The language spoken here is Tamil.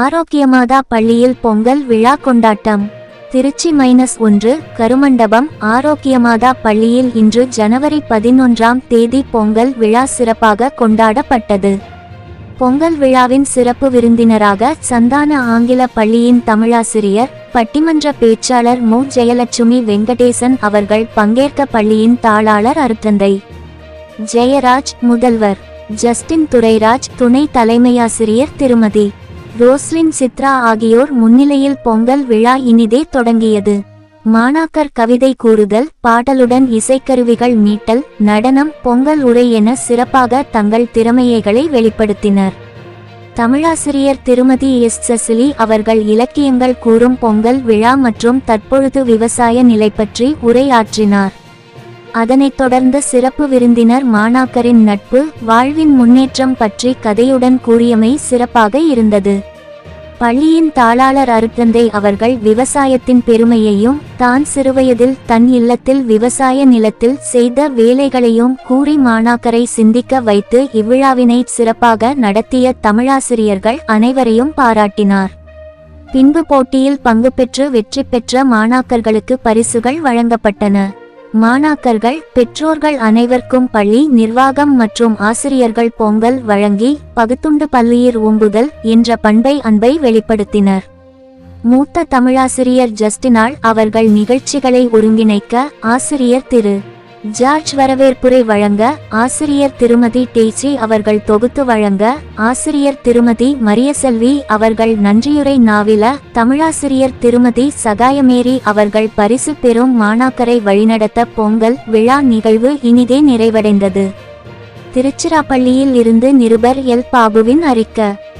ஆரோக்கியமாதா பள்ளியில் பொங்கல் விழா கொண்டாட்டம். திருச்சி மைனஸ் ஒன்று கருமண்டபம் ஆரோக்கியமாதா பள்ளியில் இன்று ஜனவரி பதினொன்றாம் தேதி பொங்கல் விழா சிறப்பாக கொண்டாடப்பட்டது. பொங்கல் விழாவின் சிறப்பு விருந்தினராக சந்தான ஆங்கில பள்ளியின் தமிழாசிரியர் பட்டிமன்ற பேச்சாளர் மு. ஜெயலட்சுமி வெங்கடேசன் அவர்கள் பங்கேற்க பள்ளியின் தாளாளர் அருத்தந்தை. ஜெயராஜ் முதல்வர். ஜஸ்டின் துரைராஜ் துணை தலைமையாசிரியர் திருமதி. ரோஸ்லின் சித்ரா ஆகியோர் முன்னிலையில் பொங்கல் விழா இனிதே தொடங்கியது. மாணாக்கர் கவிதை கூறுதல் பாடலுடன் இசைக்கருவிகள் மீட்டல் நடனம் பொங்கல் உரை என சிறப்பாக தங்கள் திறமையைகளை வெளிப்படுத்தினர். தமிழாசிரியர் திருமதி எஸ். செசிலி அவர்கள் இலக்கியங்கள் கூறும் பொங்கல் விழா மற்றும் தற்பொழுது விவசாய நிலை பற்றி உரையாற்றினார். அதனைத் தொடர்ந்து சிறப்பு விருந்தினர் மாணாக்கரின் நட்பு வாழ்வின் முன்னேற்றம் பற்றி கதையுடன் கூறியமை சிறப்பாக இருந்தது. பள்ளியின் தாளாளர் அருட்தந்தை அவர்கள் விவசாயத்தின் பெருமையையும் தான் சிறுவயதில் தன் இல்லத்தில் விவசாய நிலத்தில் செய்த வேலைகளையும் கூறி மாணாக்கரை சிந்திக்க வைத்து இவ்விழாவினை சிறப்பாக நடத்திய தமிழாசிரியர்கள் அனைவரையும் பாராட்டினார். பின்பு போட்டியில் பங்கு பெற்று வெற்றி பெற்ற மாணாக்கர்களுக்கு பரிசுகள் வழங்கப்பட்டன. மாணாக்கர்கள் பெற்றோர்கள் அனைவருக்கும் பள்ளி நிர்வாகம் மற்றும் ஆசிரியர்கள் பொங்கல் வழங்கி பகுத்துண்டு பள்ளியில் ஓம்புதல் என்ற பண்பை அன்பை வெளிப்படுத்தினர். மூத்த தமிழாசிரியர் ஜஸ்டினால் அவர்கள் நிகழ்ச்சிகளை ஒருங்கிணைக்க ஆசிரியர் திரு. ஜார்ஜ் வரவேற்புரை வழங்க ஆசிரியர் திருமதி டேச்சி அவர்கள் தொகுத்து வழங்க ஆசிரியர் திருமதி மரியசெல்வி அவர்கள் நன்றியுரை நாவில தமிழாசிரியர் திருமதி சகாயமேரி அவர்கள் பரிசு பெறும் மாணாக்கரை வழிநடத்த பொங்கல் விழா நிகழ்வு இனிதே நிறைவடைந்தது. திருச்சிராப்பள்ளியில் இருந்து நிருபர் எல். பாபுவின் அறிக்கை.